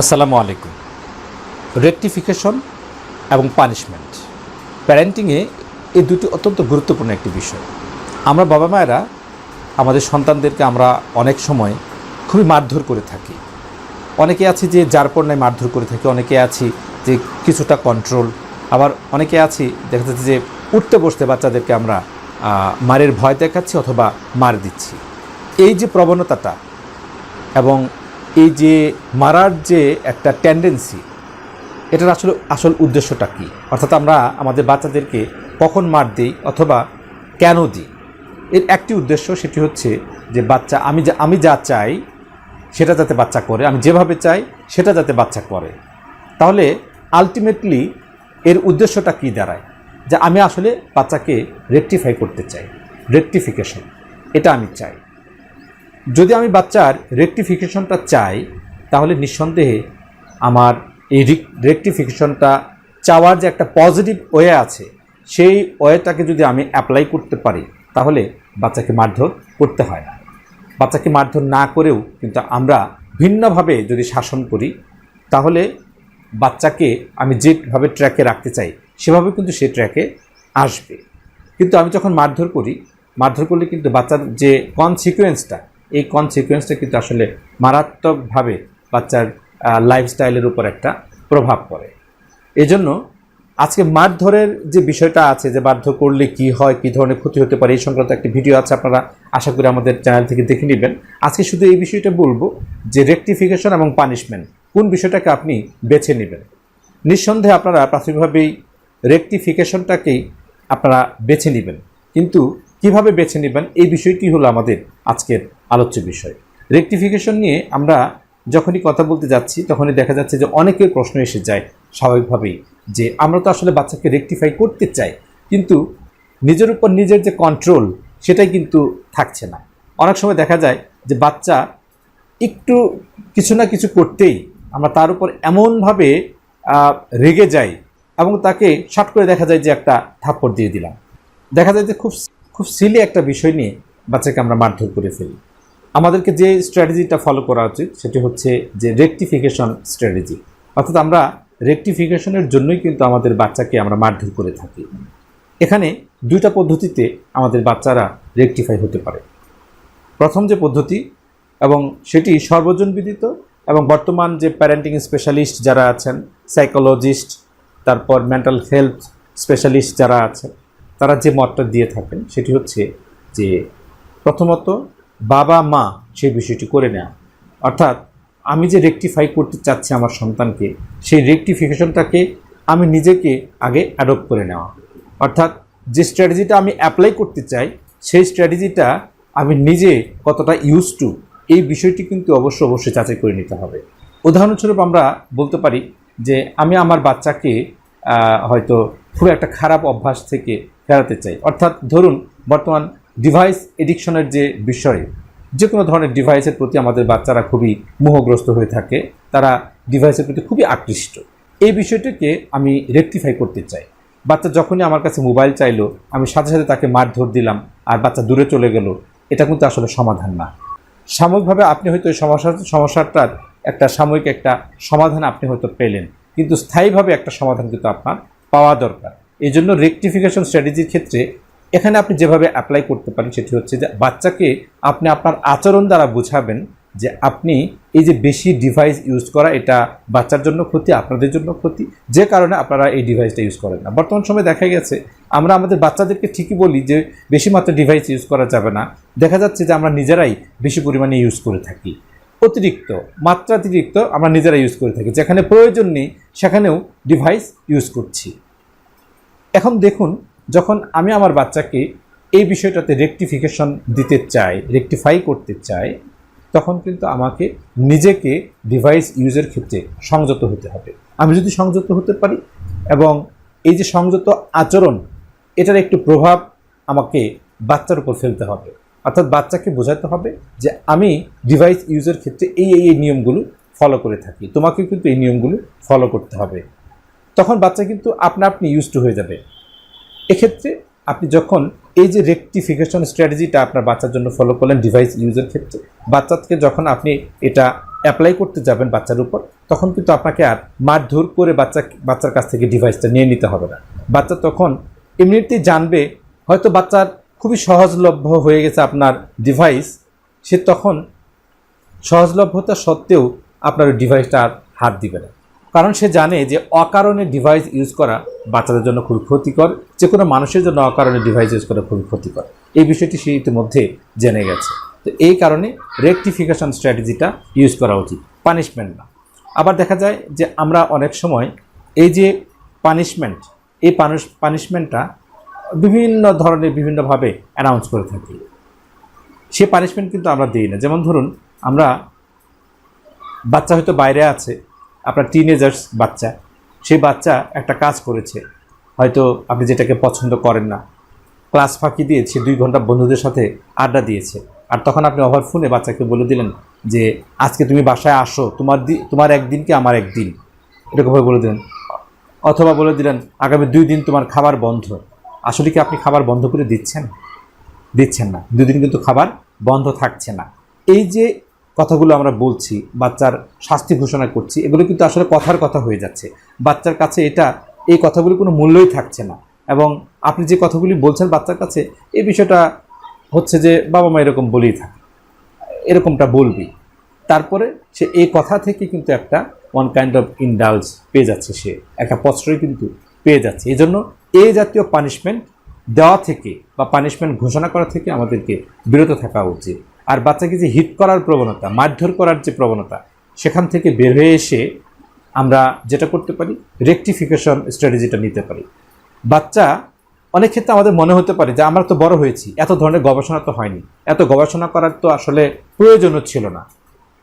আসসালামু আলাইকুম। রেকটিফিকেশন এবং পানিশমেন্ট প্যারেন্টিংয়ে এই দুটি অত্যন্ত গুরুত্বপূর্ণ একটি বিষয়। আমরা বাবা মায়েরা আমাদের সন্তানদেরকে আমরা অনেক সময় খুবই মারধর করে থাকি। অনেকে আছি যে যার পণ্যায় মারধর করে থাকি, অনেকে আছি যে কিছুটা কন্ট্রোল আবার অনেকে আছি দেখা যাচ্ছে যে উঠতে বসতে বাচ্চাদেরকে আমরা মারের ভয় দেখাচ্ছি অথবা মার দিচ্ছি। এই যে প্রবণতাটা এবং এই যে মারার যে একটা টেন্ডেন্সি এটার আসলে আসল উদ্দেশ্যটা কী? অর্থাৎ আমরা আমাদের বাচ্চাদেরকে কখন মার দিই অথবা কেন দিই? এর একটি উদ্দেশ্য সেটি হচ্ছে যে বাচ্চা, আমি যা আমি যা চাই সেটা যাতে বাচ্চা করে, আমি যেভাবে চাই সেটা যাতে বাচ্চা করে। তাহলে আলটিমেটলি এর উদ্দেশ্যটা কী দাঁড়ায়? যে আমি আসলে বাচ্চাকে রেকটিফাই করতে চাই রেকটিফিকেশন এটা আমি চাই। যদি আমি বাচ্চার রেকটিফিকেশনটা চাই, তাহলে নিঃসন্দেহে আমার এই রেকটিফিকেশনটা চাওয়ার যে একটা পজিটিভ ওয়ে আছে, সেই ওয়েটাকে যদি আমি অ্যাপ্লাই করতে পারি, তাহলে বাচ্চাকে মারধর করতে হয় না। বাচ্চাকে মারধর না করেও কিন্তু আমরা ভিন্নভাবে যদি শাসন করি, তাহলে বাচ্চাকে আমি যেভাবে ট্র্যাকে রাখতে চাই, সেভাবে কিন্তু সে ট্র্যাকে আসবে। কিন্তু আমি যখন মারধর করি, মারধর করলে কিন্তু বাচ্চার যে কনসিকুয়েন্সটা এই কনসিকুয়েন্সটা কিন্তু আসলে মারাত্মকভাবে বাচ্চার লাইফস্টাইলের উপর একটা প্রভাব পড়ে। এজন্য আজকে মারধরের যে বিষয়টা আছে, যে মারধর করলে কি হয়, কী ধরনের ক্ষতি হতে পারে, এই সংক্রান্ত একটি ভিডিও আছে, আপনারা আশা করি আমাদের চ্যানেল থেকে দেখে নেবেন। আজকে শুধু এই বিষয়টা বলব যে রেকটিফিকেশন এবং পানিশমেন্ট কোন বিষয়টাকে আপনি বেছে নেবেন। নিঃসন্দেহে আপনারা প্রাথমিকভাবেই রেকটিফিকেশনটাকেই আপনারা বেছে নেবেন। কিন্তু কীভাবে বেছে নেবেন? এই বিষয়টি হলো আমাদের আজকের আলোচ্য বিষয়। রেকটিফিকেশন নিয়ে আমরা যখনই কথা বলতে যাচ্ছি, তখনই দেখা যাচ্ছে যে অনেকের প্রশ্ন এসে যায় স্বাভাবিকভাবেই যে আমরা তো আসলে বাচ্চাকে রেকটিফাই করতে চাই, কিন্তু নিজের উপর নিজের যে কন্ট্রোল সেটাই কিন্তু থাকছে না। অনেক সময় দেখা যায় যে বাচ্চা একটু কিছু না কিছু করতেই আমরা তার উপর এমনভাবে রেগে যাই এবং তাকে শর্ট করে দেখা যায় যে একটা থাপ্পড় দিয়ে দিলাম। দেখা যায় যে খুব খুব সিলি একটা বিষয় নিয়ে বাচ্চাকে আমরা মারধর করে ফেলি। আমাদেরকে যে স্ট্র্যাটেজিটা ফলো করা উচিত সেটি হচ্ছে যে রেকটিফিকেশন স্ট্র্যাটেজি অর্থাৎ আমরা রেকটিফিকেশনের জন্যই কিন্তু আমাদের বাচ্চাকে আমরা মারধর করে থাকি। এখানে দুইটা পদ্ধতিতে আমাদের বাচ্চারা রেকটিফাই হতে পারে। প্রথম যে পদ্ধতি এবং সেটি সর্বজন বিদিত এবং বর্তমান যে প্যারেন্টিং স্পেশালিস্ট যারা আছেন সাইকোলজিস্ট তারপর মেন্টাল হেলথ স্পেশালিস্ট যারা আছেন তারা যে মতটা দিয়ে থাকেন, সেটি হচ্ছে যে প্রথমত বাবা, মা সেই বিষয়টি করে নেওয়া অর্থাৎ আমি যে রেকটিফাই করতে চাচ্ছি আমার সন্তানকে, সেই রেকটিফিকেশনটাকে আমি নিজেকে আগে অ্যাডপ্ট করে নেওয়া। অর্থাৎ যে স্ট্র্যাটেজিটা আমি অ্যাপ্লাই করতে চাই, সেই স্ট্র্যাটেজিটা আমি নিজে কতটা ইউজ টু এই বিষয়টি কিন্তু অবশ্য অবশ্যই যাচাই করে নিতে হবে। উদাহরণস্বরূপ আমরা বলতে পারি যে আমি আমার বাচ্চাকে হয়তো খুব একটা খারাপ অভ্যাস থেকে ফেরাতে চাই। অর্থাৎ ধরুন, বর্তমান ডিভাইস এডিকশনের যে বিষয় যে কোনো ধরনের ডিভাইসের প্রতি আমাদের বাচ্চারা খুবই মোহগ্রস্ত হয়ে থাকে, তারা ডিভাইসের প্রতি খুবই আকৃষ্ট। এই বিষয়টিকে আমি রেকটিফাই করতে চাই। বাচ্চা যখনই আমার কাছে মোবাইল চাইলো, আমি সাথে সাথে তাকে মারধর দিলাম, আর বাচ্চা দূরে চলে গেল, এটা কিন্তু আসলে সমাধান না। সাময়িকভাবে আপনি হয়তো সমস্যা, সমস্যাটার একটা সাময়িক একটা সমাধান আপনি হয়তো পেলেন, কিন্তু স্থায়ীভাবে একটা সমাধান কিন্তু আপনার পাওয়া দরকার। এই জন্য রেকটিফিকেশন স্ট্র্যাটেজির ক্ষেত্রে এখানে আপনি যেভাবে অ্যাপ্লাই করতে পারেন সেটি হচ্ছে যে বাচ্চাকে আপনি আপনার আচরণ দ্বারা বোঝাবেন যে আপনি এই যে বেশি ডিভাইস ইউজ করা, এটা বাচ্চার জন্য ক্ষতি, আপনাদের জন্য ক্ষতি, যে কারণে আপনারা এই ডিভাইসটা ইউজ করেন না। বর্তমান সময়ে দেখা গেছে, আমরা আমাদের বাচ্চাদেরকে ঠিকই বলি যে বেশি মাত্রা ডিভাইস ইউজ করা যাবে না। দেখা যাচ্ছে যে আমরা নিজেরাই বেশি পরিমাণে ইউজ করে থাকি। অতিরিক্ত, মাত্রাতিরিক্ত আমরা নিজেরা ইউজ করে থাকি। যেখানে প্রয়োজন নেই, সেখানেও ডিভাইস ইউজ করছি। এখন দেখুন, যখন আমি আমার বাচ্চাকে এই বিষয়টাতে রেকটিফিকেশন দিতে চাই রেকটিফাই করতে চাই, তখন কিন্তু আমাকে নিজেকে ডিভাইস ইউজের ক্ষেত্রে সংযত হতে হবে। আমি যদি সংযত হতে পারি এবং এই যে সংযত আচরণ, এটার একটু প্রভাব আমাকে বাচ্চার উপর ফেলতে হবে। অর্থাৎ বাচ্চাকে বোঝাতে হবে যে আমি ডিভাইস ইউজের ক্ষেত্রে এই এই এই নিয়মগুলো ফলো করে থাকি। তোমাকে কিন্তু এই নিয়মগুলো ফলো করতে হবে। তখন বাচ্চা কিন্তু আপনা আপনি ইউজ টু হয়ে যাবে। এক্ষেত্রে আপনি যখন এই যে রেকটিফিকেশন স্ট্র্যাটেজিটা আপনার বাচ্চার জন্য ফলো করলেন ডিভাইস ইউজের ক্ষেত্রে, বাচ্চাকে যখন আপনি এটা অ্যাপ্লাই করতে যাবেন বাচ্চার উপর, তখন কিন্তু আপনাকে আর মারধর করে বাচ্চা, বাচ্চার কাছ থেকে ডিভাইসটা নিয়ে নিতে হবে না। বাচ্চা তখন এমনিতেই জানবে, হয়তো বাচ্চার খুবই সহজলভ্য হয়ে গেছে আপনার ডিভাইস সে তখন সহজলভ্যতা সত্ত্বেও আপনার ডিভাইসটা আর হাত দিবে না। কারণ সে জানে যে অকারণে ডিভাইস ইউজ করা বাচ্চাদের জন্য খুবই ক্ষতিকর, যে কোনো মানুষের জন্য অকারণে ডিভাইস ইউজ করা খুবই ক্ষতিকর। এই বিষয়টি সে ইতিমধ্যে জেনে গেছে। তো এই কারণে রেকটিফিকেশন স্ট্র্যাটেজিটা ইউজ করা উচিত পানিশমেন্ট না। আবার দেখা যায় যে আমরা অনেক সময় এই যে পানিশমেন্ট এই পানিশ পানিশমেন্টটা বিভিন্ন ধরনের বিভিন্নভাবে অ্যানাউন্স করে থাকি। সে পানিশমেন্ট কিন্তু আমরা দিই না। যেমন ধরুন, আমরা বাচ্চা হয়তো বাইরে আছে আপনার টিনেজার্স বাচ্চা, সেই বাচ্চা একটা কাজ করেছে। হয়তো আপনি যেটাকে পছন্দ করেন না। ক্লাস ফাঁকি দিয়ে সে দুই ঘণ্টা বন্ধুদের সাথে আড্ডা দিয়েছে। আর তখন আপনি ওভার ফোনে বাচ্চাকে বলে দিলেন যে, আজকে তুমি বাসায় আসো। তোমার দি তোমার একদিনকে আমার একদিন? এরকমভাবে বলে দিলেন। অথবা বলে দিলেন, আগামী দুই দিন তোমার খাবার বন্ধ। আসলে কি আপনি খাবার বন্ধ করে দিচ্ছেন? দিচ্ছেন না। দুদিন কিন্তু খাবার বন্ধ থাকছে না। এই যে কথাগুলো আমরা বলছি, বাচ্চার শাস্তি ঘোষণা করছি, এগুলো কিন্তু আসলে কথার কথা হয়ে যাচ্ছে। বাচ্চার কাছে এটা, এই কথাগুলি কোনো মূল্যই থাকছে না। এবং আপনি যে কথাগুলি বলছেন বাচ্চার কাছে এই বিষয়টা হচ্ছে যে বাবা মা এরকম বলেই থাকে, এরকমটা বলবি। তারপরে সে এই কথা থেকে কিন্তু একটা ওয়ান কাইন্ড অফ ইন্ডালস পেয়ে যাচ্ছে সে, একটা প্রশ্রয় কিন্তু পেয়ে যাচ্ছে। এই জন্য এই জাতীয় পানিশমেন্ট দেওয়া থেকে বা পানিশমেন্ট ঘোষণা করা থেকে আমাদেরকে বিরত থাকা উচিত। আর বাচ্চাকে যে হিট করার প্রবণতা, মারধর করার যে প্রবণতা, সেখান থেকে বের হয়ে এসে আমরা যেটা করতে পারি রেকটিফিকেশন স্ট্র্যাটেজিটা নিতে পারি। বাচ্চা অনেক ক্ষেত্রে আমাদের মনে হতে পারে যে, আমরা তো বড় হয়েছি, এত ধরনের গবেষণা তো হয়নি। এত গবেষণা করার তো আসলে প্রয়োজনও ছিল না।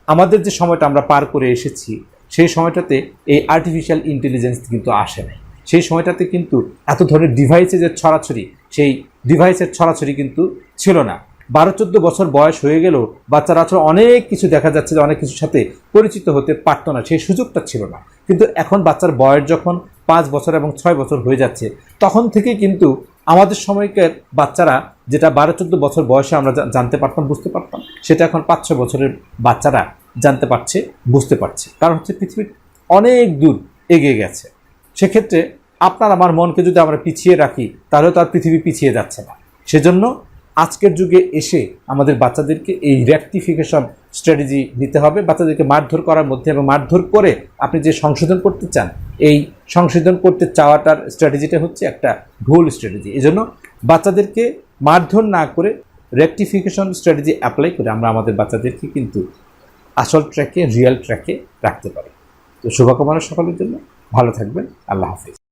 আমাদের যে সময়টা আমরা পার করে এসেছি, সেই সময়টাতে এই আর্টিফিশিয়াল ইন্টেলিজেন্স কিন্তু আসে নাই। সেই সময়টাতে কিন্তু এত ধরনের ডিভাইসে যে ছড়াছড়ি, সেই ডিভাইসের ছড়াছড়ি কিন্তু ছিল না। বারো চোদ্দ বছর বয়স হয়ে গেলেও বাচ্চারা আসলে অনেক কিছু দেখা যাচ্ছে যে অনেক কিছুর সাথে পরিচিত হতে পারতো না, সেই সুযোগটা ছিল না। কিন্তু এখন বাচ্চার বয়স যখন পাঁচ বছর এবং ছয় বছর হয়ে যাচ্ছে, তখন থেকে কিন্তু আমাদের সময়কার বাচ্চারা যেটা বারো চোদ্দ বছর বয়সে আমরা জানতে পারতাম, বুঝতে পারতাম, সেটা এখন পাঁচ ছয় বছরের বাচ্চারা জানতে পারছে, বুঝতে পারছে। কারণ হচ্ছে পৃথিবী অনেক দূর এগিয়ে গেছে। সেক্ষেত্রে আপনার, আমার মনকে যদি আমরা পিছিয়ে রাখি, তাহলে তো আর পৃথিবী পিছিয়ে যাচ্ছে না। সেজন্য আজকের যুগে এসে আমাদের বাচ্চাদেরকে এই রেকটিফিকেশন স্ট্র্যাটেজি নিতে হবে, বাচ্চাদেরকে মারধর করার মধ্যে এবং মারধর করে আপনি যে সংশোধন করতে চান, এই সংশোধন করতে চাওয়াটার স্ট্র্যাটেজিটা হচ্ছে একটা ভুল স্ট্র্যাটেজি এই জন্য বাচ্চাদেরকে মারধর না করে রেকটিফিকেশন স্ট্র্যাটেজি অ্যাপ্লাই করে আমরা আমাদের বাচ্চাদেরকে কিন্তু আসল ট্র্যাকে রিয়েল ট্র্যাকে রাখতে পারি। তো শুভকামনা সকলের জন্য। ভালো থাকবেন। আল্লাহ হাফিজ।